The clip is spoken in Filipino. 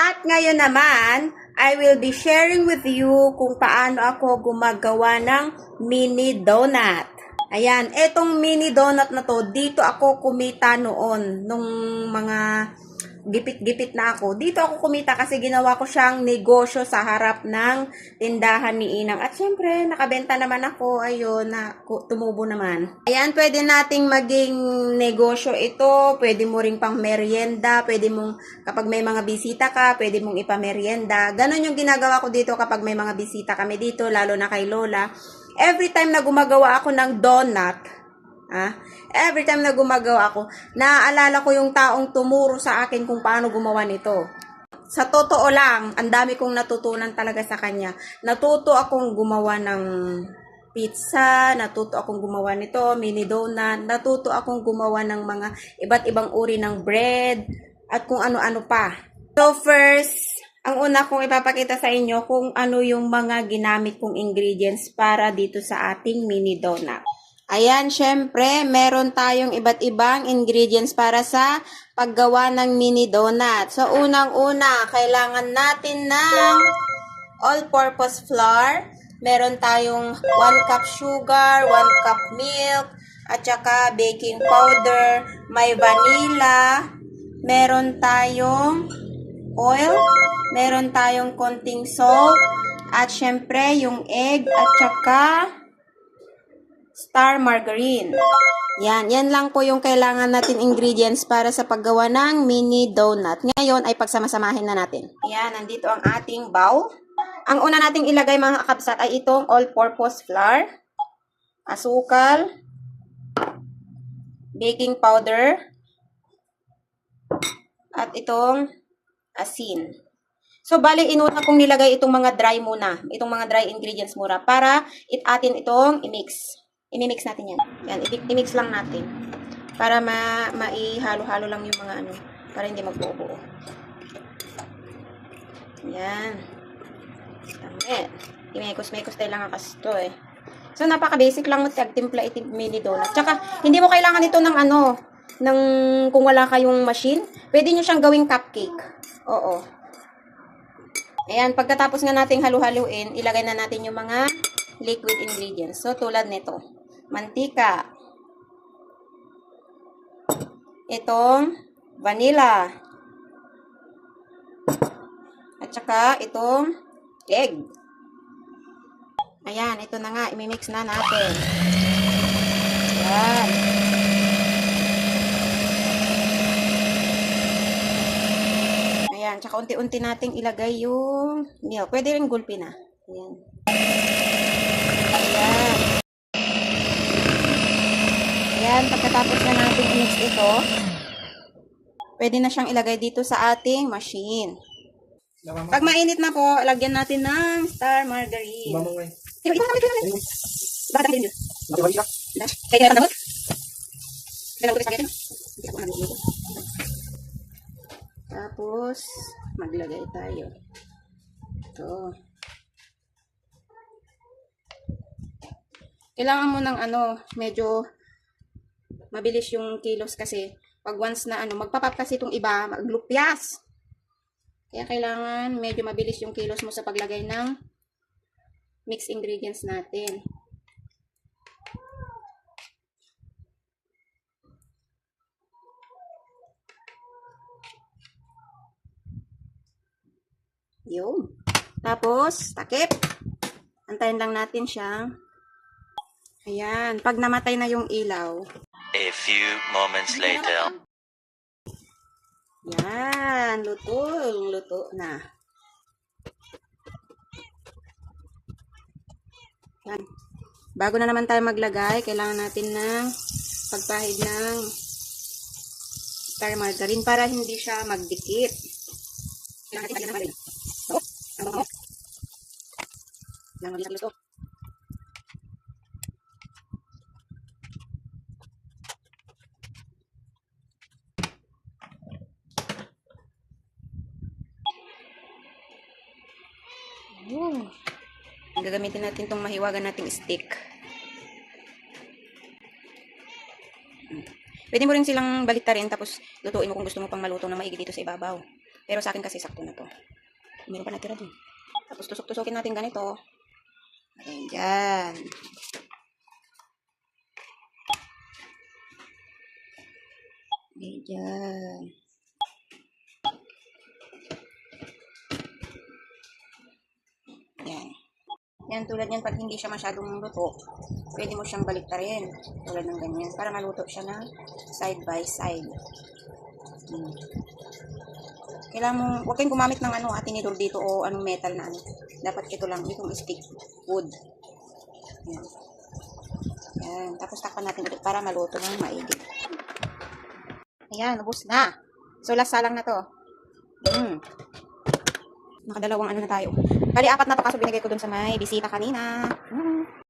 At ngayon naman, I will be sharing with you kung paano ako gumagawa ng mini donut. Ayan, etong mini donut na to, dito ako kumita noon, nung mga gipit-gipit na ako. Dito ako kumita kasi ginawa ko siyang negosyo sa harap ng tindahan ni Inang. At syempre, nakabenta naman ako. Ayun, na, tumubo naman. Ayan, pwede nating maging negosyo ito. Pwede mo ring pang merienda. Pwede mong, kapag may mga bisita ka, pwede mong ipamerienda. Ganon yung ginagawa ko dito kapag may mga bisita kami dito, lalo na kay Lola. Every time na gumagawa ako ng donut, Ah, every time na gumagawa ako, naaalala ko yung taong tumuro sa akin kung paano gumawa nito. Sa totoo lang, ang dami kong natutunan talaga sa kanya. Natuto akong gumawa ng pizza, natuto akong gumawa nito, mini donut, natuto akong gumawa ng mga iba't ibang uri ng bread, at kung ano-ano pa. So first, ang una kong ipapakita sa inyo kung ano yung mga ginamit kong ingredients para dito sa ating mini donut. Ayan, syempre, meron tayong iba't ibang ingredients para sa paggawa ng mini donut. So, unang-una, kailangan natin ng all-purpose flour. Meron tayong 1 cup sugar, 1 cup milk, at saka baking powder, may vanilla, meron tayong oil, meron tayong konting salt, at syempre yung egg, at saka star margarine. Yan, yan lang po yung kailangan natin ingredients para sa paggawa ng mini donut. Ngayon ay pagsamasamahin na natin. Yan, nandito ang ating bowl. Ang una nating ilagay mga kakabsat ay itong all-purpose flour, asukal, baking powder, at itong asin. So, bali, inuna kong nilagay itong mga dry muna. Itong mga dry ingredients muna para it atin itong i-mix. I-mix natin yan. Yan, i-mix lang natin. Para ma maihalo-halo lang yung mga ano. Para hindi magbuo-buo. Yan. Tama. Imekos-mekos tayo lang ang kasto eh. So, napaka-basic lang mo timpla itim mini donut. Tsaka, hindi mo kailangan ito ng ano, ng kung wala kayong machine, pwede nyo siyang gawing cupcake. Oo. Ayan, pagkatapos nga nating halu-haluin, ilagay na natin yung mga liquid ingredients. So, tulad nito. Mantika. Itong vanilla. At saka itong egg. Ayan, ito na nga. Imimix na natin. Ayan. Ayan, tsaka unti-unti nating ilagay yung milk. Pwede rin gulpi na. Ayan. Ayan. Ayan, pagkatapos na natin i-mix ito, pwede na siyang ilagay dito sa ating machine. Pag mainit na po, lagyan natin ng star margarine. Tapos, maglagay tayo. Ito. Kailangan mo ng ano, medyo mabilis yung kilos kasi pag once na ano, magpapap kasi itong iba, maglupyas. Kaya kailangan medyo mabilis yung kilos mo sa paglagay ng mixed ingredients natin. Yun. Tapos, takip. Antayin lang natin siya. Ayan. Pag namatay na yung ilaw, A few moments later. Yan, luto, luto na. Yan. Bago na naman tayo maglagay, kailangan natin ng pagpahid ng star margarine para hindi siya magdikit. Kailangan natin lagyan ng margarine. Oh, ang bango. Kailangan mabilis luto. Oh. Gagamitin natin itong mahiwagan nating stick. Pwede mo rin silang baliktarin tapos lutuin mo kung gusto mo pang maluto na maigi dito sa ibabaw. Pero sa akin kasi sakto na to. Meron pa natira dun. Tapos tusok-tusokin natin ganito. Ayan, dyan. Ayan. Yan, tulad yan, pag hindi siya masyadong luto, pwede mo siyang baliktarin. Tulad ng ganyan. Para maluto siya ng side by side. Hmm. Kailangan mo, huwag kayong gumamit ng ano, atinidor dito o anong metal na ano. Dapat ito lang, itong stick wood. Yan. Yan. Tapos takpan natin ulit para maluto ng maigi. Ayan, ubos na. So, last salang na to. Hmm. Nakadalawang ano na tayo. Bali, apat na to kaso binigay ko dun sa may bisita kanina. Hmm.